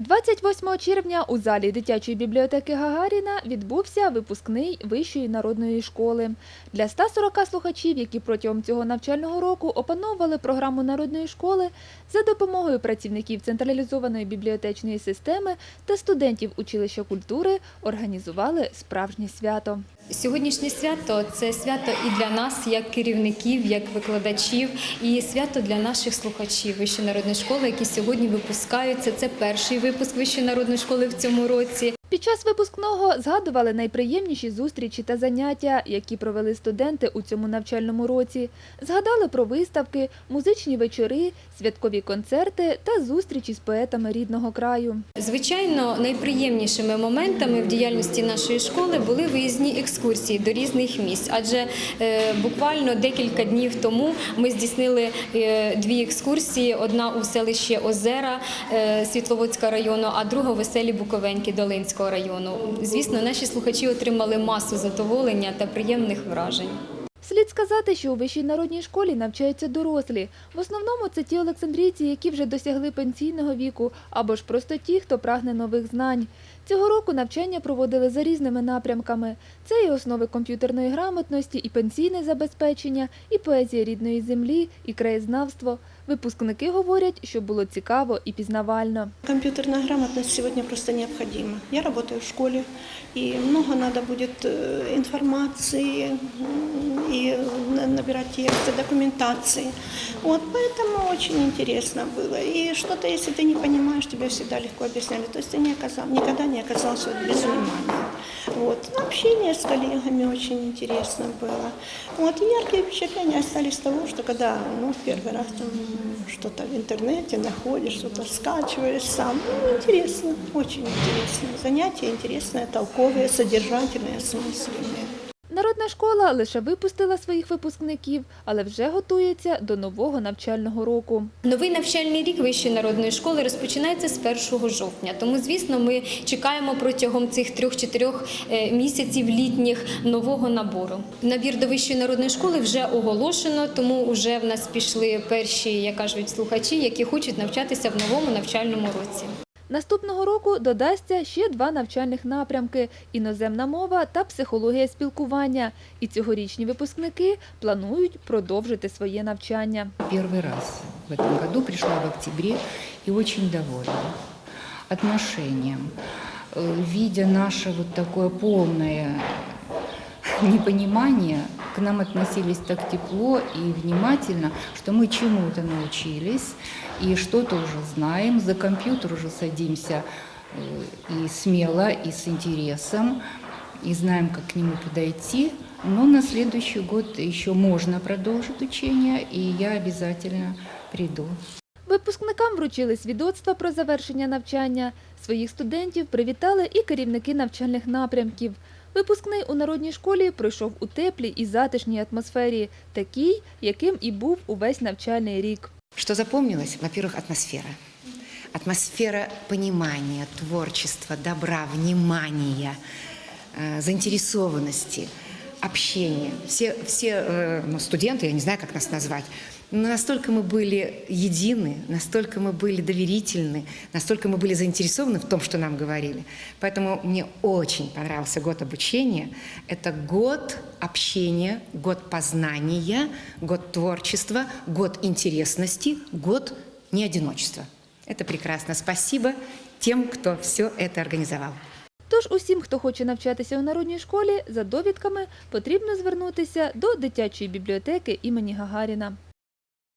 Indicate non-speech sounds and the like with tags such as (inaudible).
28 червня у залі дитячої бібліотеки Гагаріна відбувся випускний вищої народної школи. Для 140 слухачів, які протягом цього навчального року опановували програму народної школи, за допомогою працівників централізованої бібліотечної системи та студентів училища культури організували справжнє свято. Сьогоднішнє свято це свято і для нас, як керівників, як викладачів, і свято для наших слухачів Вищої народної школи, які сьогодні випускаються. Це перший випуск Вищої народної школи в цьому році. Під час випускного згадували найприємніші зустрічі та заняття, які провели студенти у цьому навчальному році. Згадали про виставки, музичні вечори, святкові концерти та зустрічі з поетами рідного краю. Звичайно, найприємнішими моментами в діяльності нашої школи були виїзні екскурсії до різних місць. Адже е, буквально декілька днів тому ми здійснили е, дві екскурсії: одна у селище Озера е, Світловодського району, а друга у веселі Буковеньки Долинського району. Звісно, наші слухачі отримали масу задоволення та приємних вражень. Слід сказати, що у вищій народній школі навчаються дорослі. В основному це ті олександрійці, які вже досягли пенсійного віку, або ж просто ті, хто прагне нових знань. Цього року навчання проводили за різними напрямками. Це і основи комп'ютерної грамотності, і пенсійне забезпечення, і поезія рідної землі, і краєзнавство. Випускники говорять, що було цікаво і пізнавально. Компьютерная грамотность сегодня просто необходима. Я работаю в школе, и много надо будет э, информации м, и на- набирать тексты, документации. Вот, поэтому очень интересно было. И что-то, если ты не понимаешь, тебе всегда легко объясняли. То есть ты не оказал, никогда не оказался вот без внимания. Вот. Общение с коллегами очень интересно было. Вот. И яркие впечатления остались с того, что когда ну, первый раз там что-то в интернете находишь, что-то скачиваешь сам. Ну, интересно, очень интересно. Занятия интересные, толковые, содержательные, осмысленные. Народна школа лише випустила своїх випускників, але вже готується до нового навчального року. Новий навчальний рік Вищої народної школи розпочинається з 1 жовтня. Тому, звісно, ми чекаємо протягом цих трьох-чотирьох е, місяців літніх нового набору. Набір до Вищої народної школи вже оголошено, тому вже в нас пішли перші, як кажуть, слухачі, які хочуть навчатися в новому навчальному році. Наступного року додасться ще два навчальних напрямки – іноземна мова та психологія спілкування. І цьогорічні випускники планують продовжити своє навчання. Первый раз в этом году пришла в октябре и очень довольна отношением. Э, Видя наше вот такое полное (laughs) непонимание, к нам относились так тепло и внимательно, что мы чему-то научились и что-то уже знаем. За компьютер уже садимся э, и смело, и с интересом, и знаем, как к нему подойти. Но на следующий год еще можно продолжить учение, и я обязательно приду. Випускникам вручили свідоцтва про завершення навчання. Своїх студентів привітали і керівники навчальних напрямків. Випускний у народній школі пройшов у теплій і затишній атмосфері, такій, яким і був увесь навчальний рік. Що запомнилось? Во-первых, атмосфера. Атмосфера понимания, творчества, добра, внимания, э, заинтересованности, общения. Все, все э, ну, студенты, я не знаю, как нас назвать, настолько мы были едины, настолько мы были доверительны, настолько мы были заинтересованы в том, что нам говорили. Поэтому мне очень понравился год обучения. Это год общения, год познания, год творчества, год интересности, год неодиночества. Это прекрасно. Спасибо тем, кто все это организовал. Тож усім, хто хоче навчатися у народній школі, за довідками потрібно звернутися до дитячої бібліотеки імені Гагаріна.